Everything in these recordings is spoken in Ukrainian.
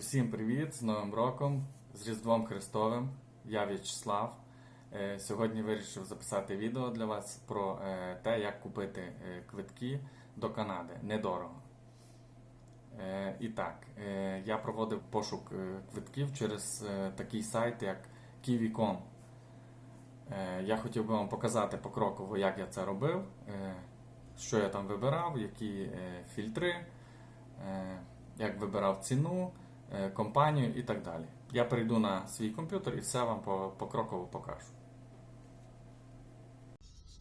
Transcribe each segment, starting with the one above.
Усім привіт з Новим роком, з Різдвом Христовим. Я В'ячеслав. Е, Сьогодні вирішив записати відео для вас про е, те, як купити е, квитки до Канади недорого. І так, я проводив пошук квитків через такий сайт, як Kiwi.com. Я хотів би вам показати покроково, як я це робив, що я там вибирав, які фільтри, як вибирав ціну, компанію і так далі. Я перейду на свій комп'ютер і все вам по- покроково покажу.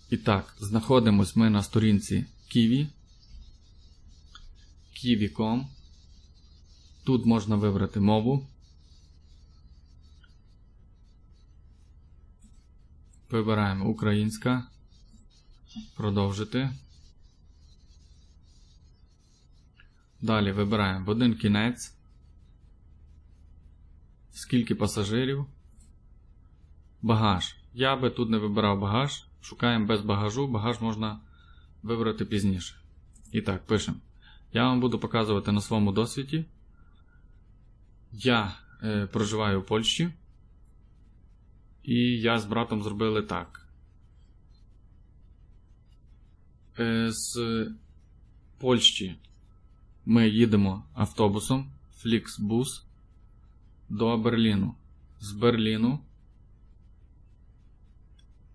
І так, знаходимось ми на сторінці Kiwi. Kiwi.com. Тут можна вибрати мову. Вибираємо українська. Продовжити. Далі вибираємо в один кінець. Скільки пасажирів. Багаж. Я би тут не вибирав багаж. Шукаємо без багажу. Багаж можна вибрати пізніше. І так, пишемо. Я вам буду показувати на своєму досвіді. Я е, проживаю в Польщі. І я з братом зробили так. Е, з Польщі ми їдемо автобусом Flixbus до Берліну. З Берліну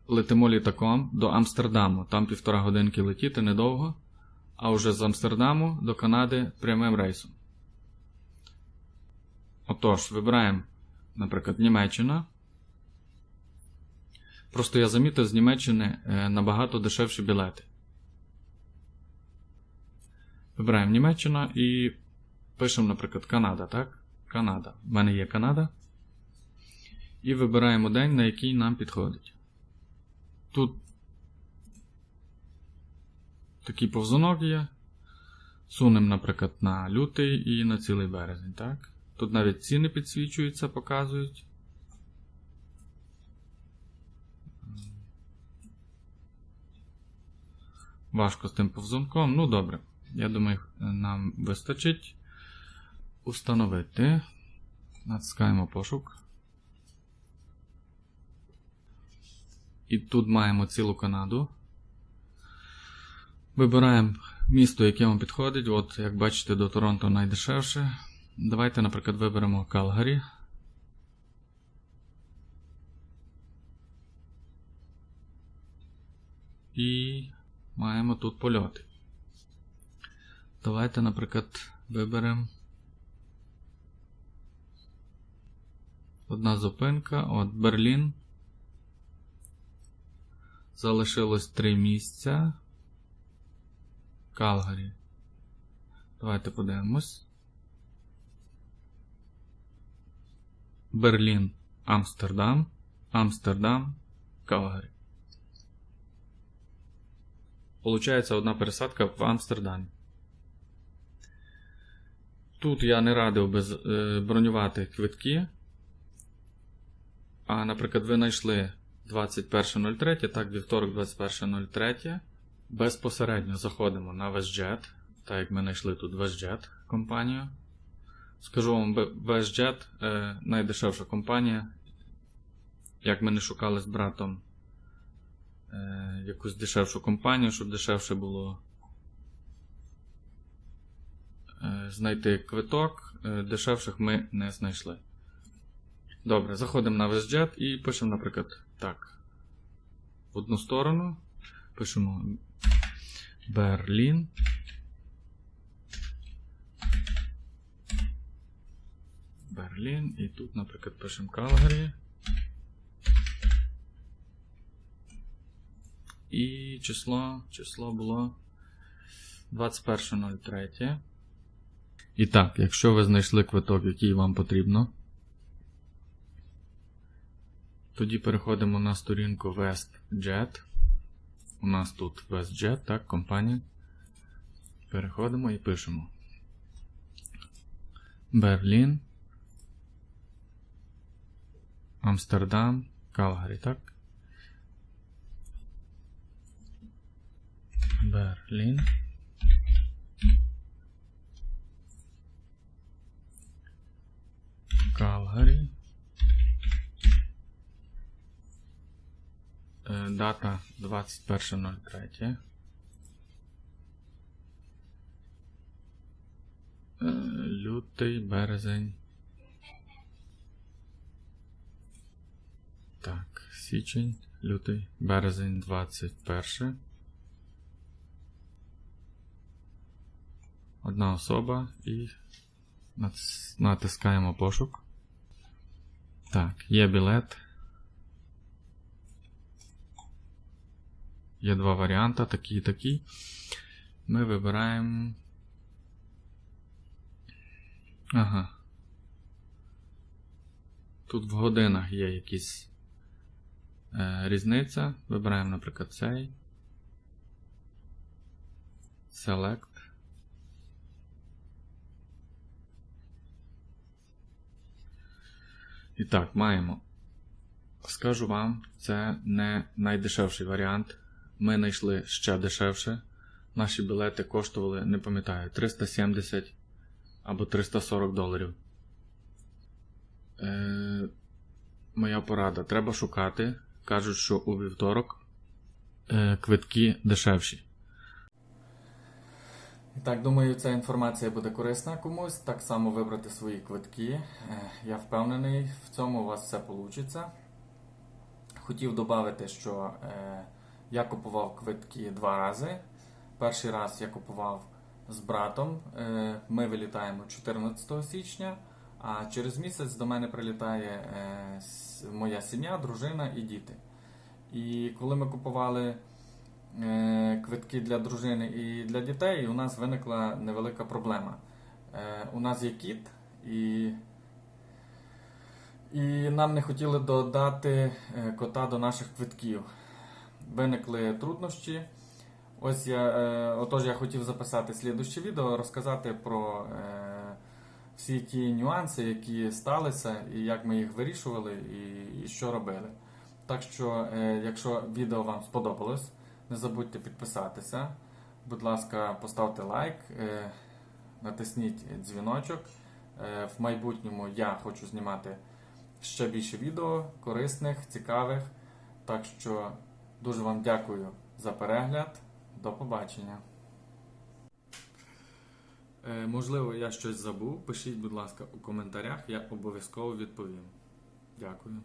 летимо літаком до Амстердаму. Там півтора годинки летіти недовго. А вже з Амстердаму до Канади прямим рейсом. Отож, вибираємо, наприклад, Німеччина. Просто я замітив з Німеччини е, набагато дешевші білети. Вибираємо Німеччина і пишемо, наприклад, Канада, так? Канада. У мене є Канада. І вибираємо день, на який нам підходить. Тут такий повзунок є. Сунемо, наприклад, на лютий і на цілий березень, так? Тут навіть ціни підсвічуються, показують. Важко з тим повзунком. Ну, добре. Я думаю, нам вистачить установити. Натискаємо пошук. І тут маємо цілу Канаду. Вибираємо місто, яке вам підходить. От, як бачите, до Торонто найдешевше. Давайте, наприклад, виберемо Калгарі. І маємо тут польоти. Давайте, наприклад, виберемо. Одна зупинка. От Берлін. Залишилось три місця. Калгарі. Давайте подивимось. Берлін, Амстердам, Амстердам, Калгарі. Получається одна пересадка в Амстердамі. Тут я не радив би е, бронювати квитки. А, наприклад, ви знайшли 21.03, так, вівторок 21.03. Безпосередньо заходимо на WestJet, так як ми знайшли тут WestJet компанію. Скажу вам, WestJet е, найдешевша компанія. Як ми не шукали з братом е, якусь дешевшу компанію, щоб дешевше було е, знайти квиток, е, дешевших ми не знайшли. Добре, заходимо на WestJet і пишемо, наприклад, так. В одну сторону. Пишемо Берлін. Берлін. І тут, наприклад, пишемо Калгарі. І число, число було 21.03. І так, якщо ви знайшли квиток, який вам потрібно, тоді переходимо на сторінку WestJet. У нас тут WestJet, так, компанія. Переходимо і пишемо. Берлін. Амстердам, Калгарі, так? Берлін. 21.03. Е, Лютий, березень. Так, січень, лютий, березень 21. Одна особа і натискаємо пошук. Так, є білет. Є два варіанти, такий і такий. Ми вибираємо. Ага. Тут в годинах є якісь е, різниця. Вибираємо, наприклад, цей. Select. І так, маємо. Скажу вам, це не найдешевший варіант. Ми знайшли ще дешевше. Наші білети коштували, не пам'ятаю, 370 або 340 доларів. Е, моя порада. Треба шукати. Кажуть, що у вівторок е, квитки дешевші. Так, думаю, ця інформація буде корисна комусь. Так само вибрати свої квитки. Е, Я впевнений, в цьому у вас все вийде. Хотів додати, що е, я купував квитки два рази. Перший раз я купував з братом. Е, ми вилітаємо 14 січня, а через місяць до мене прилітає е, моя сім'я, дружина і діти. І коли ми купували е, квитки для дружини і для дітей, у нас виникла невелика проблема. У нас є кіт, і, і нам не хотіли додати кота до наших квитків. Виникли труднощі. Ось я, е, отож я хотів записати слідуще відео, розказати про е, всі ті нюанси, які сталися, і як ми їх вирішували, і, і що робили. Так що, е, якщо відео вам сподобалось, не забудьте підписатися. Будь ласка, поставте лайк, е, натисніть дзвіночок. Е, в майбутньому я хочу знімати ще більше відео, корисних, цікавих. Так що дуже вам дякую за перегляд. До побачення. Е, можливо, я щось забув. Пишіть, будь ласка, у коментарях, я обов'язково відповім. Дякую.